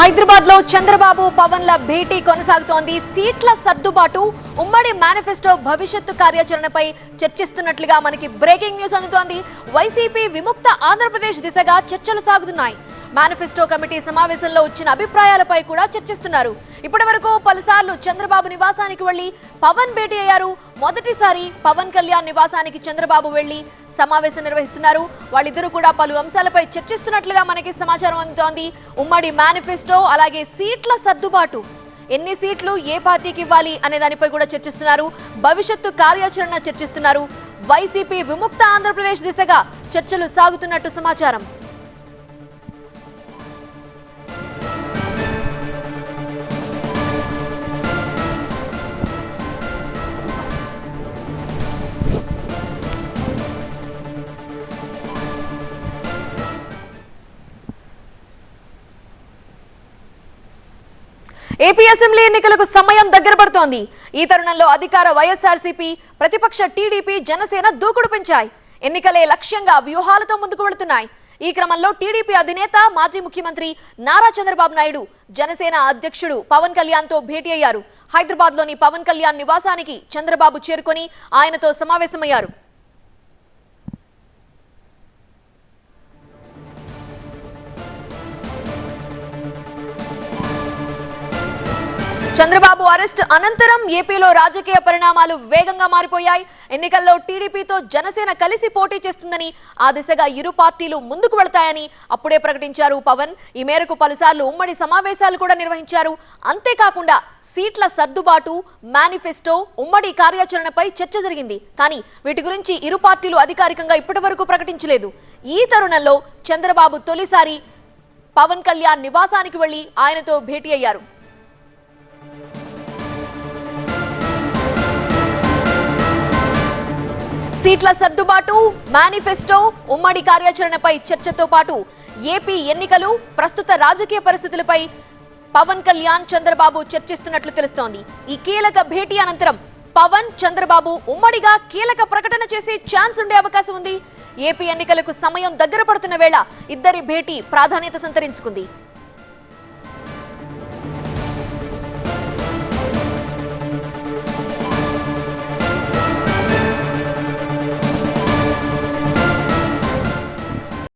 హైదరాబాద్లో చంద్రబాబు పవన్ ల భేటీ కొనసాగుతోంది. సీట్ల సర్దుబాటు ఉమ్మడి మేనిఫెస్టో భవిష్యత్తు కార్యాచరణపై చర్చిస్తున్నట్లుగా మనకి బ్రేకింగ్ న్యూస్ అందుతోంది. వైసీపీ విముక్త ఆంధ్రప్రదేశ్ దిశగా చర్చలు సాగుతున్నాయి. మేనిఫెస్టో కమిటీ సమావేశంలో వచ్చిన అభిప్రాయాలపై కూడా చర్చిస్తున్నారు. ఇప్పటి వరకు పలుసార్లు చంద్రబాబు నివాసానికి వెళ్ళి పవన్ భేటీ అయ్యారు. మొదటిసారి పవన్ కళ్యాణ్ నివాసానికి చంద్రబాబు వెళ్ళి సమావేశం నిర్వహిస్తున్నారు. వాళ్ళిద్దరూ కూడా పలు అంశాలపై చర్చిస్తున్నట్లుగా మనకి సమాచారం అందుతోంది. ఉమ్మడి మేనిఫెస్టో అలాగే సీట్ల సర్దుబాటు. ఎన్ని సీట్లు ఏ పార్టీకి ఇవ్వాలి అనే దానిపై కూడా చర్చిస్తున్నారు. భవిష్యత్తు కార్యాచరణ చర్చిస్తున్నారు. వైసీపీ విముక్త ఆంధ్రప్రదేశ్ దిశగా చర్చలు సాగుతున్నట్టు సమాచారం. ఏపీ అసెంబ్లీ ఎన్నికలకు సమయం దగ్గర పడుతోంది. ఈ తరుణంలో అధికార వైఎస్ఆర్సీపీ ప్రతిపక్ష టీడీపీ జనసేన దూకుడు పెంచాయి. ఎన్నికలే లక్ష్యంగా వ్యూహాలతో ముందుకు వెళుతున్నాయి. ఈ క్రమంలో టీడీపీ అధినేత మాజీ ముఖ్యమంత్రి నారా చంద్రబాబు నాయుడు జనసేన అధ్యక్షుడు పవన్ కళ్యాణ్తో భేటీ అయ్యారు. హైదరాబాద్లోని పవన్ కళ్యాణ్ నివాసానికి చంద్రబాబు చేరుకొని ఆయనతో సమావేశమయ్యారు. చంద్రబాబు అరెస్ట్ అనంతరం ఏపీలో రాజకీయ పరిణామాలు వేగంగా మారిపోయాయి. ఎన్నికల్లో టీడీపీతో జనసేన కలిసి పోటీ చేస్తుందని ఆ దిశగా ఇరు పార్టీలు ముందుకు వెళతాయని అప్పుడే ప్రకటించారు పవన్. ఈ మేరకు పలుసార్లు ఉమ్మడి సమావేశాలు కూడా నిర్వహించారు. అంతేకాకుండా సీట్ల సర్దుబాటు మేనిఫెస్టో ఉమ్మడి కార్యాచరణపై చర్చ జరిగింది. కానీ వీటి గురించి ఇరు పార్టీలు అధికారికంగా ఇప్పటివరకు ప్రకటించలేదు. ఈ తరుణంలో చంద్రబాబు తొలిసారి పవన్ కళ్యాణ్ నివాసానికి వెళ్ళి ఆయనతో భేటీ అయ్యారు. సీట్ల సర్దుబాటు మేనిఫెస్టో ఉమ్మడి కార్యాచరణపై చర్చతో పాటు ఏపీ ఎన్నికలు ప్రస్తుత రాజకీయ పరిస్థితులపై పవన్ కళ్యాణ్ చంద్రబాబు చర్చిస్తున్నట్లు తెలుస్తోంది. ఈ కీలక భేటీ అనంతరం పవన్ చంద్రబాబు ఉమ్మడిగా కీలక ప్రకటన చేసే ఛాన్స్ ఉండే అవకాశం ఉంది. ఏపీ ఎన్నికలకు సమయం దగ్గర పడుతున్న వేళ ఇద్దరి భేటీ ప్రాధాన్యత సంతరించుకుంది.